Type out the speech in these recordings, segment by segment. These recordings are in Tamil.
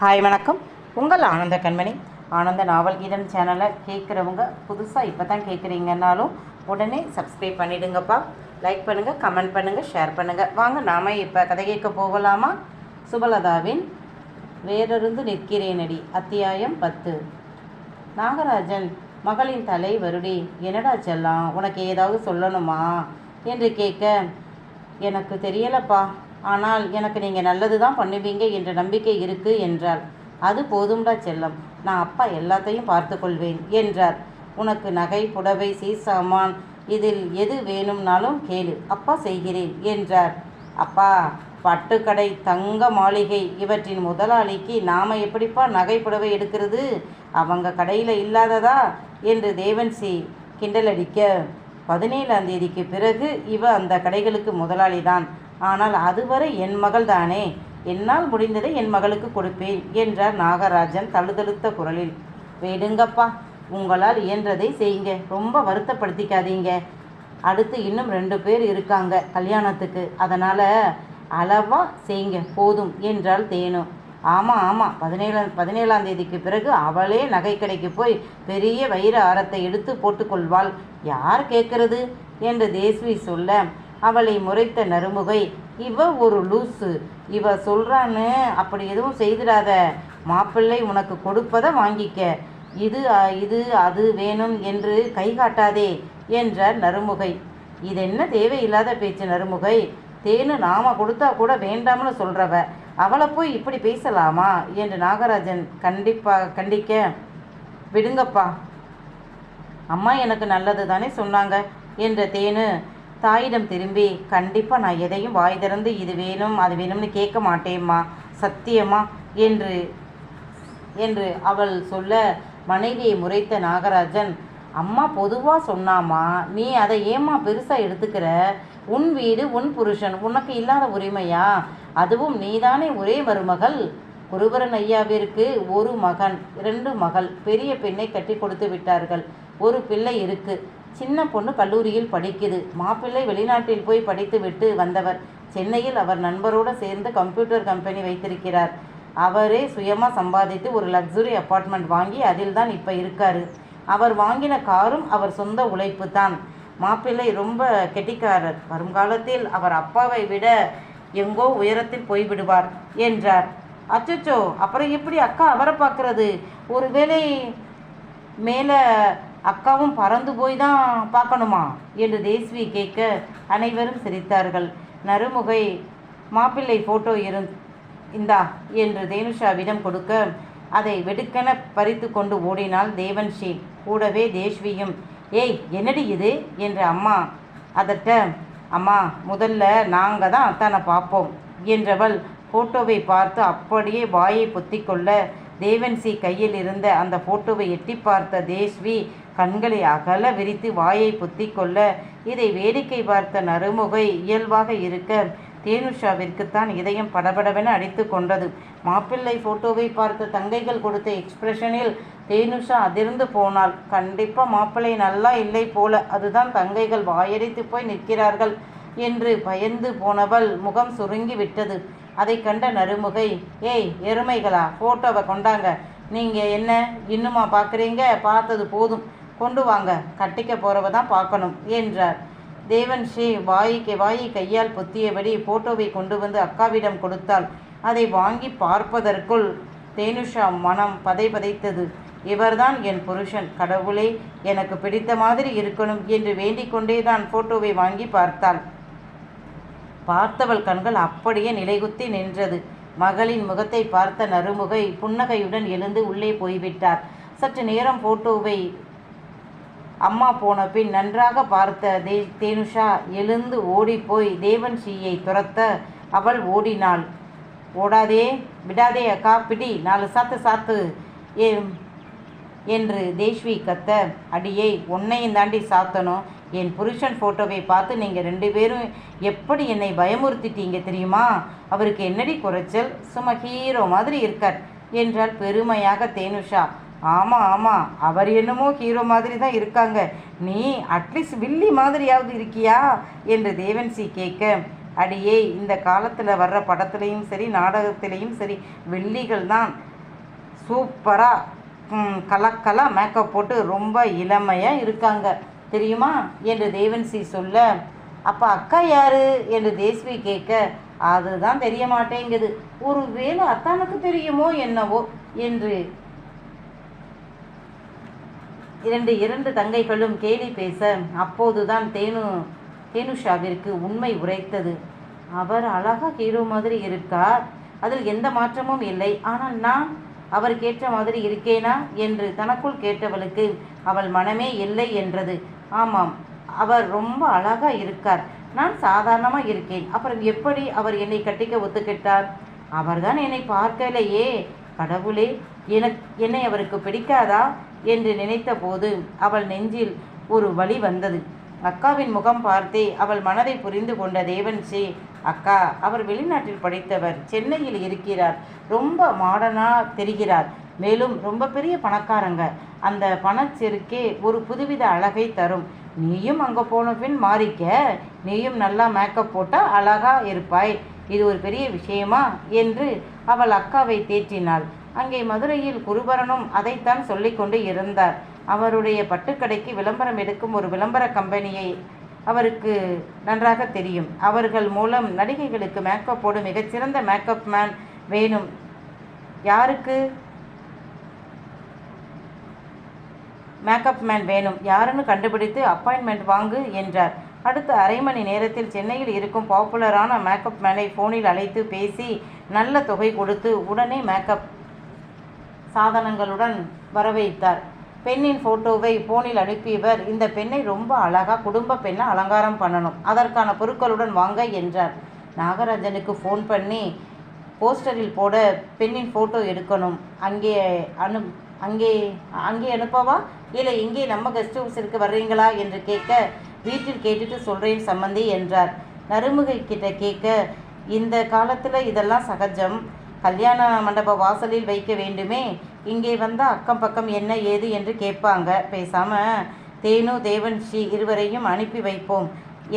ஹாய் வணக்கம். உங்கள் ஆனந்த கண்மணி. ஆனந்த நாவல் கீதம் சேனலை கேட்குறவங்க புதுசாக இப்போ தான் கேட்குறீங்கன்னாலும் உடனே சப்ஸ்கிரைப் பண்ணிவிடுங்கப்பா லைக் பண்ணுங்கள் கமெண்ட் பண்ணுங்கள் ஷேர் பண்ணுங்கள் வாங்க நாம் இப்போ கதை கேட்க போகலாமா? சுபலதாவின் வேறொருந்து நிற்கிறேனடி அத்தியாயம் பத்து. நாகராஜன் மகளின் தலை வருடி என்னடா செல்லாம்? உனக்கு ஏதாவது சொல்லணுமா? என்று கேட்க எனக்கு தெரியலப்பா. ஆனால் எனக்கு நீங்கள் நல்லது தான் பண்ணுவீங்க என்ற நம்பிக்கை இருக்கு என்றார் அது போதும்டா செல்லம். நான் அப்பா எல்லாத்தையும் பார்த்து கொள்வேன் என்றார். உனக்கு நகை புடவை சீசாமான் இதில் எது வேணும்னாலும் கேளு. அப்பா செய்கிறேன் என்றார். அப்பா பட்டுக்கடை தங்க மாளிகை இவற்றின் முதலாளிக்கு நாம் எப்படிப்பா நகை புடவை எடுக்கிறது? அவங்க கடையில் இல்லாததா? என்று தேவன்சி கிண்டலடிக்க பதினேழாம் தேதிக்கு பிறகு இவ அந்த கடைகளுக்கு முதலாளி தான் ஆனால் அதுவரை என் மகள் தானே என்னால் முடிந்ததை என் மகளுக்கு கொடுப்பேன் என்றார் நாகராஜன் தழுதழுத்த குரலில். வேடுங்கப்பா உங்களால் இயன்றதை செய்யுங்க. ரொம்ப வருத்தப்படுத்திக்காதீங்க. அடுத்து இன்னும் ரெண்டு பேர் இருக்காங்க கல்யாணத்துக்கு. அதனால் அளவாக செய்யுங்க. போதும் என்றால் தேனு. ஆமாம் ஆமாம் பதினேழாம் பதினேழாம் தேதிக்கு பிறகு அவளே நகை கடைக்கு போய் பெரிய வைர ஆரத்தை எடுத்து போட்டுக்கொள்வாள். யார் கேட்கறது? என்று தேஸ்வி சொல்ல அவளை முறைத்த நறுமுகை இவ ஒரு லூசு. இவ சொல்கிறான்னு அப்படி எதுவும் செய்திடாத. மாப்பிள்ளை உனக்கு கொடுப்பதை வாங்கிக்க. இது இது அது வேணும் என்று கை காட்டாதே என்றார் நறுமுகை. இது என்ன தேவையில்லாத பேச்சு நறுமுகை? தேனு நாம கொடுத்தா கூட வேண்டாம்னு சொல்கிறவ அவளை போய் இப்படி பேசலாமா? என்று நாகராஜன் கண்டிப்பாக கண்டிக்க. விடுங்கப்பா. அம்மா எனக்கு நல்லது தானே சொன்னாங்க என்ற தேனு தாயிடம் திரும்பி கண்டிப்பாக நான் எதையும் வாய் திறந்து இது வேணும் அது வேணும்னு கேட்க மாட்டேம்மா சத்தியமா? என்று என்று அவள் சொல்ல மனைவியை முறைத்த நாகராஜன் அம்மா பொதுவாக சொன்னாமா நீ அதை ஏம்மா பெருசாக எடுத்துக்கிற? உன் வீடு உன் புருஷன் உனக்கு இல்லாத உரிமையா? அதுவும் நீதானே ஒரே மருமகள்? குருபரன் ஐயாவிற்கு ஒரு மகன் இரண்டு மகள் பெரிய பெண்ணை கட்டி கொடுத்து விட்டார்கள். ஒரு பிள்ளை இருக்கு. சின்ன பொண்ணு கல்லூரியில் படிக்குது. மாப்பிள்ளை வெளிநாட்டில் போய் படித்து விட்டு வந்தவர். சென்னையில் அவர் நண்பரோடு சேர்ந்து கம்ப்யூட்டர் கம்பெனி வைத்திருக்கிறார். அவரே சுயமாக சம்பாதித்து ஒரு லக்ஸுரி அப்பார்ட்மெண்ட் வாங்கி அதில் தான் இப்போ இருக்காரு. அவர் வாங்கின காரும் அவர் சொந்த உழைப்பு தான். மாப்பிள்ளை ரொம்ப கெட்டிக்காரர். வருங்காலத்தில் அவர் அப்பாவை விட எங்கோ உயரத்தில் போய்விடுவார் என்றார். அச்சச்சோ அப்புறம் எப்படி அக்கா அவரை பார்க்கறது? ஒருவேளை மேலே அக்காவும் பறந்து போய் தான் பார்க்கணுமா? என்று தேஸ்வி கேட்க அனைவரும் சிரித்தார்கள். நறுமுகை மாப்பிள்ளை ஃபோட்டோ இருந் இந்தா என்று தேனுஷாவிடம் கொடுக்க அதை வெடுக்கென பறித்து கொண்டு ஓடினாள் தேவன்ஷி கூடவே தேஷ்வியும் ஏய் என்னடி இது? என்று அம்மா அதட்ட அம்மா முதல்ல நாங்கள் தான் அத்தானை பார்ப்போம் என்றவள் ஃபோட்டோவை பார்த்து அப்படியே வாயை பொத்திக்கொள்ள தேவன்சி கையில் இருந்த அந்த ஃபோட்டோவை எட்டி பார்த்த தேஷ்வி கண்களை அகல விரித்து வாயை பொத்திக்கொள்ள இதை வேடிக்கை பார்த்த நறுமுகை இயல்பாக இருக்க தேனுஷாவிற்குத்தான் இதயம் படபடவென அடித்து கொண்டது. மாப்பிள்ளை ஃபோட்டோவை பார்த்த தங்கைகள் கொடுத்த எக்ஸ்பிரஷனில் தேனுஷா அதிர்ந்து போனாள். கண்டிப்பாக மாப்பிள்ளை நல்லா இல்லை போல அதுதான் தங்கைகள் வாயடித்து போய் நிற்கிறார்கள் என்று பயந்து போனவள் முகம் சுருங்கி விட்டது. அதை கண்ட நறுமுகை ஏய் எருமைகளா ஃபோட்டோவை கொண்டாங்க. நீங்கள் என்ன இன்னுமா பார்க்குறீங்க பார்த்தது போதும். கொண்டு வாங்க கட்டிக்க போகிறவ தான் பார்க்கணும் என்றார். தேவன் ஸ்ரீ வாய்க்கு வாயை கையால் பொத்தியபடி போட்டோவை கொண்டு வந்து அக்காவிடம் கொடுத்தாள். அதை வாங்கி பார்ப்பதற்குள் தேனுஷா மனம் பதை பதைத்தது. இவர்தான் என் புருஷன் கடவுளே எனக்கு பிடித்த மாதிரி இருக்கணும் என்று வேண்டிக் கொண்டே தான் போட்டோவை வாங்கி பார்த்தாள். பார்த்தவள் கண்கள் அப்படியே நிலைகுத்தி நின்றது. மகளின் முகத்தை பார்த்த நறுமுகை புன்னகையுடன் எழுந்து உள்ளே போய்விட்டார். சற்று நேரம் போட்டோவை அம்மா போன பின் நன்றாக பார்த்த தே தேனுஷா எழுந்து ஓடிப்போய் தேவன் ஸ்ரீயை துரத்த அவள் ஓடினாள். ஓடாதே விடாதே அக்கா பிடி நாலு சாத்து சாத்து ஏ என்று தேஷ்வி கத்த அடியை உன்னையும் தாண்டி சாத்தணும். என் புருஷன் ஃபோட்டோவை பார்த்து நீங்கள் ரெண்டு பேரும் எப்படி என்னை பயமுறுத்திட்டீங்க தெரியுமா? அவருக்கு என்னடி குறைச்சல்? சும்மா ஹீரோ மாதிரி இருக்கார் என்றால் பெருமையாக தேனுஷா. ஆமாம் ஆமாம் அவர் என்னமோ ஹீரோ மாதிரி தான் இருக்காங்க. நீ அட்லீஸ்ட் வில்லி மாதிரியாவது இருக்கியா? என்று தேவன்சி கேட்க அடியே இந்த காலத்தில் வர்ற படத்துலேயும் சரி நாடகத்திலையும் சரி வெள்ளிகள் தான் சூப்பராக கலக்கலாக மேக்கப் போட்டு ரொம்ப இளமையாக இருக்காங்க. தெரியுமா? என்று தேவன்சி சொல்ல அப்போ அக்கா யாரு? என்று தேஸ்வி கேட்க அதுதான் தெரிய மாட்டேங்குது. ஒரு வேளை அத்தானுக்கு தெரியுமோ என்னவோ? என்று இரண்டு இரண்டு தங்கைகளும் கேலி பேச அப்போதுதான் தேனு தேனுஷாவிற்கு உண்மை உரைத்தது. அவர் அழகாக ஹீரோ மாதிரி இருக்கார். அதில் எந்த மாற்றமும் இல்லை. ஆனால் நான் அவர் கேட்ட மாதிரி இருக்கேனா என்று தனக்குள் கேட்டவளுக்கு அவள் மனமே இல்லை என்றது. ஆமாம் அவர் ரொம்ப அழகா இருக்கார். நான் சாதாரணமாக இருக்கேன். அப்புறம் எப்படி அவர் என்னை கட்டிக்க ஒத்துக்கிட்டார்? அவர்தான் என்னை பார்க்கலையே. கடவுளே எனக்கு என்னை அவருக்கு பிடிக்காதா? என்று நினைத்தபோது அவள் நெஞ்சில் ஒரு வலி வந்தது. அக்காவின் முகம் பார்த்தே அவள் மனதை புரிந்து கொண்ட தேவன்சி அக்கா அவர் வெளிநாட்டில் படித்தவர் சென்னையில் இருக்கிறார் ரொம்ப மாடர்னாக தெரிகிறார் மேலும் ரொம்ப பெரிய பணக்காரங்க. அந்த பணச்செருக்கே ஒரு புதுவித அழகை தரும். நீயும் அங்கே போன பின் மாறிக்க நீயும் நல்லா மேக்கப் போட்டால் அழகா இருப்பாய். இது ஒரு பெரிய விஷயமா? என்று அவள் அக்காவை தேற்றினாள். அங்கே மதுரையில் குருபரனும் அதைத்தான் சொல்லிக்கொண்டு இருந்தார். அவருடைய பட்டுக்கடைக்கு விளம்பரம் எடுக்கும் ஒரு விளம்பர கம்பெனியை அவருக்கு நன்றாக தெரியும். அவர்கள் மூலம் நடிகைகளுக்கு மேக்கப் போடும் மிகச்சிறந்த மேக்கப் மேன் வேணும். யாருக்கு? மேக்கப் மேன் வேணும். யாருன்னு கண்டுபிடித்து அப்பாயின்மெண்ட் வாங்கு என்றார். அடுத்த அரை மணி நேரத்தில் சென்னையில் இருக்கும் பாப்புலரான மேக்கப் மேனை ஃபோனில் அழைத்து பேசி நல்ல தொகை கொடுத்து உடனே மேக்கப் சாதனங்களுடன் வரவைத்தார். பெண்ணின் ஃபோட்டோவை ஃபோனில் அனுப்பியவர் இந்த பெண்ணை ரொம்ப அழகாக குடும்ப பெண்ணை அலங்காரம் பண்ணணும் அதற்கான பொருட்களுடன் வாங்க என்றார். நாகராஜனுக்கு ஃபோன் பண்ணி போஸ்டரில் போட பெண்ணின் ஃபோட்டோ எடுக்கணும். அங்கே அனு அங்கே அங்கே அனுப்பவா? இல்லை இங்கே நம்ம கெஸ்ட் ஹவுஸிற்கு வர்றீங்களா? என்று கேட்க வீட்டில் கேட்டுட்டு சொல்கிறேன் சம்மந்தி என்றார். நறுமுகை கிட்ட கேட்க இந்த காலத்தில் இதெல்லாம் சகஜம். கல்யாண மண்டப வாசலில் வைக்க வேண்டுமே. இங்கே வந்தால் அக்கம் பக்கம் என்ன ஏது என்று கேட்பாங்க. பேசாமல் தேனு தேவன் ஸ்ரீ இருவரையும் அனுப்பி வைப்போம்.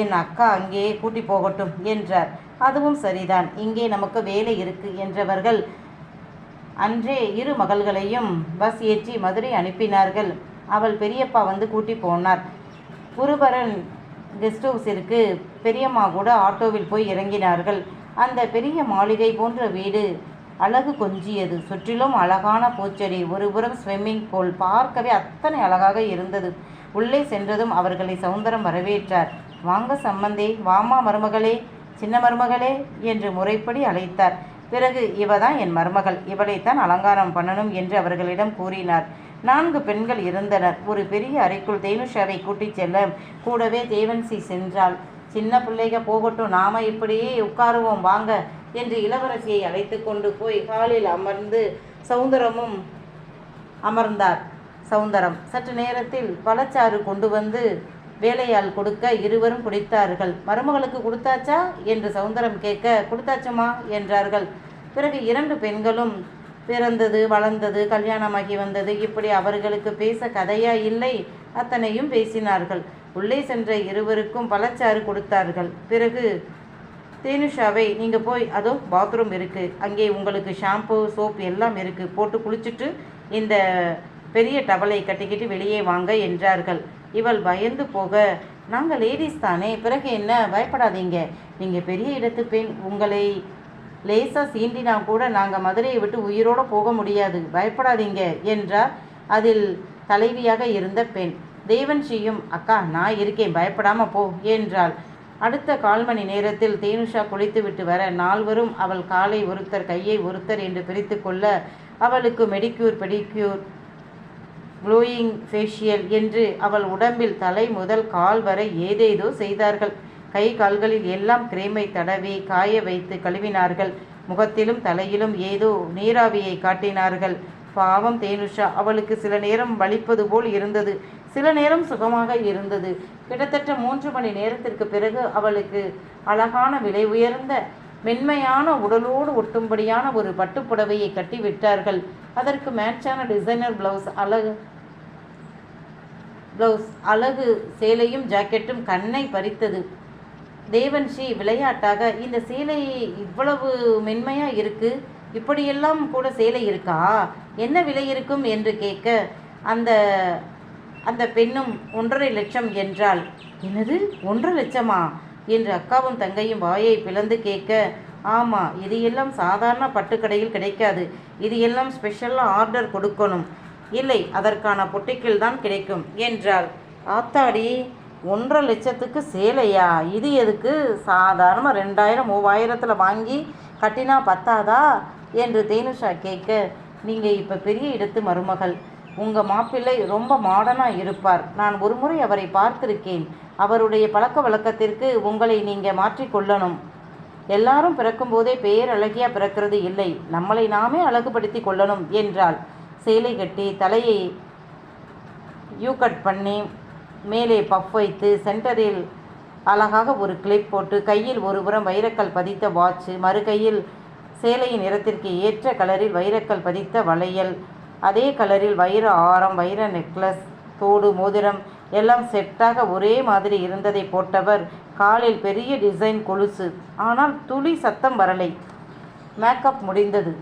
என் அக்கா அங்கேயே கூட்டி போகட்டும் என்றார். அதுவும் சரிதான். இங்கே நமக்கு வேலை இருக்கு என்றவர்கள் அன்றே இரு மகள்களையும் பஸ் ஏற்றி மதுரை அனுப்பினார்கள். அவள் பெரியப்பா வந்து கூட்டி போனார். குருபரன் கெஸ்ட் ஹவுஸிற்கு பெரியம்மா கூட ஆட்டோவில் போய் இறங்கினார்கள். அந்த பெரிய மாளிகை போன்ற வீடு அழகு கொஞ்சியது. சுற்றிலும் அழகான பூச்செடி ஒருபுறம் ஸ்விம்மிங் பூல் பார்க்கவே அத்தனை அழகாக இருந்தது. உள்ளே சென்றதும் அவர்களை சவுந்தரம் வரவேற்றார். வாங்க சம்மந்தே வாமா மருமகளே சின்ன மருமகளே என்று முறைப்படி அழைத்தார். பிறகு இவ தான் என் மருமகள் இவளைத்தான் அலங்காரம் பண்ணணும் என்று அவர்களிடம் கூறினார். நான்கு பெண்கள் இருந்தனர். ஒரு பெரிய அறைக்குள் தேனுஷாவை கூட்டிச் செல்ல கூடவே தேவன்சி சென்றாள். சின்ன பிள்ளைக போகட்டும். நாம இப்படியே உட்காருவோம். வாங்க. என்று இளவரசியை அழைத்து கொண்டு போய் ஹாலில் அமர்ந்து சௌந்தரமும் அமர்ந்தார். சௌந்தரம் சற்று நேரத்தில் பழச்சாறு கொண்டு வந்து வேலையால் கொடுக்க இருவரும் குடித்தார்கள். மருமகளுக்கு கொடுத்தாச்சா? என்று சௌந்தரம் கேட்க கொடுத்தாச்சுமா? என்றார்கள். பிறகு இரண்டு பெண்களும் பிறந்தது வளர்ந்தது கல்யாணமாகி வந்தது. இப்படி அவர்களுக்கு பேச கதையா இல்லை? அத்தனையும் பேசினார்கள். உள்ளே சென்ற இருவருக்கும் பழச்சாறு கொடுத்தார்கள். பிறகு தேனுஷாவை நீங்கள் போய் அதோ பாத்ரூம் இருக்குது அங்கே உங்களுக்கு ஷாம்பு சோப் எல்லாம் இருக்குது போட்டு குளிச்சுட்டு இந்த பெரிய டவலை கட்டிக்கிட்டு வெளியே வாங்க என்றார்கள். இவள் பயந்து போக நாங்கள் லேடிஸ் தானே. பிறகு என்ன? பயப்படாதீங்க. நீங்கள் பெரிய இடத்து பெண். உங்களை லேசாக சீண்டினா கூட நாங்கள் மதுரையை விட்டு உயிரோடு போக முடியாது. பயப்படாதீங்க என்றார். அதில் தலைவியாக இருந்த பெண் தேவன்ஷியும் அக்கா நான் இருக்கேன். பயப்படாமல் போ என்றாள். அடுத்த கால் மணி நேரத்தில் தேனுஷா குளித்துவிட்டு வர நால்வரும் அவள் காலை ஒருத்தர் கையை ஒருத்தர் என்று பிரித்து கொள்ள அவளுக்கு மெடிக்யூர் பெடிக்யூர் க்ளோயிங் ஃபேஷியல் என்று அவள் உடம்பில் தலை முதல் கால் வரை ஏதேதோ செய்தார்கள். கை கால்களில் எல்லாம் கிரேமை தடவி காய வைத்து கழுவினார்கள். முகத்திலும் தலையிலும் ஏதோ நீராவியை காட்டினார்கள். பாவம் தேனுஷா அவளுக்கு சில நேரம் வலிப்பது போல் இருந்தது. சில நேரம் சுகமாக இருந்தது. கிட்டத்தட்ட மூன்று மணி நேரத்திற்கு பிறகு அவளுக்கு அழகான விலை உயர்ந்த மென்மையான உடலோடு ஒட்டும்படியான ஒரு பட்டுப்புடவையை கட்டி விட்டார்கள் அதற்கு மேட்சான டிசைனர் பிளவுஸ் அழகு பிளவுஸ் அழகு சேலையும் ஜாக்கெட்டும் கண்ணை பறித்தது. தேவன்ஷி விளையாட்டாக இந்த சேலை இவ்வளவு மென்மையாக இருக்கு? இப்படியெல்லாம் கூட சேலை இருக்கா? என்ன விலை இருக்கும்? என்று கேட்க அந்த அந்த பெண்ணும் ஒன்றரை லட்சம் என்றாள். என்னது? ஒன்றரை லட்சமா? என்று அக்காவும் தங்கையும் வாயை பிளந்து கேட்க ஆமாம் இது எல்லாம் சாதாரண பட்டுக்கடையில் கிடைக்காது. இது எல்லாம் ஸ்பெஷலாக ஆர்டர் கொடுக்கணும். இல்லை அதற்கான பொட்டிக்கில் தான் கிடைக்கும் என்றாள். ஆத்தாடி ஒன்றரை லட்சத்துக்கு சேலையா? இது எதுக்கு? சாதாரணமாக ரெண்டாயிரம் மூவாயிரத்தில் வாங்கி கட்டினா பத்தாதா? என்று தேனுஷா கேட்க நீங்கள் இப்போ பெரிய இடத்து மருமகள். உங்கள் மாப்பிள்ளை ரொம்ப மாடனாக இருப்பார். நான் ஒரு முறை அவரை பார்த்திருக்கேன். அவருடைய பழக்க வழக்கத்திற்கு உங்களை நீங்கள் மாற்றிக்கொள்ளணும் எல்லாரும் பிறக்கும்போதே பெயர் அழகியாக பிறக்கிறது இல்லை. நம்மளை நாமே அழகுபடுத்தி கொள்ளணும் என்றாள். சேலை கட்டி தலையை யூ கட் பண்ணி மேலே பஃப் வைத்து சென்டரில் அழகாக ஒரு கிளிப் போட்டு கையில் ஒருபுறம் வைரக்கல் பதித்த வாட்ச் மறு கையில் சேலையின் நிறத்திற்கு ஏற்ற கலரில் வைரக்கல் பதித்த வளையல் அதே கலரில் வைர ஆரம் வைர நெக்லஸ் தோடு மோதிரம் எல்லாம் செட்டாக ஒரே மாதிரி இருந்ததை போட்டவர். காலில் பெரிய டிசைன் கொலுசு. ஆனால் துளி சத்தம் வரலை. மேக்கப் முடிந்தது.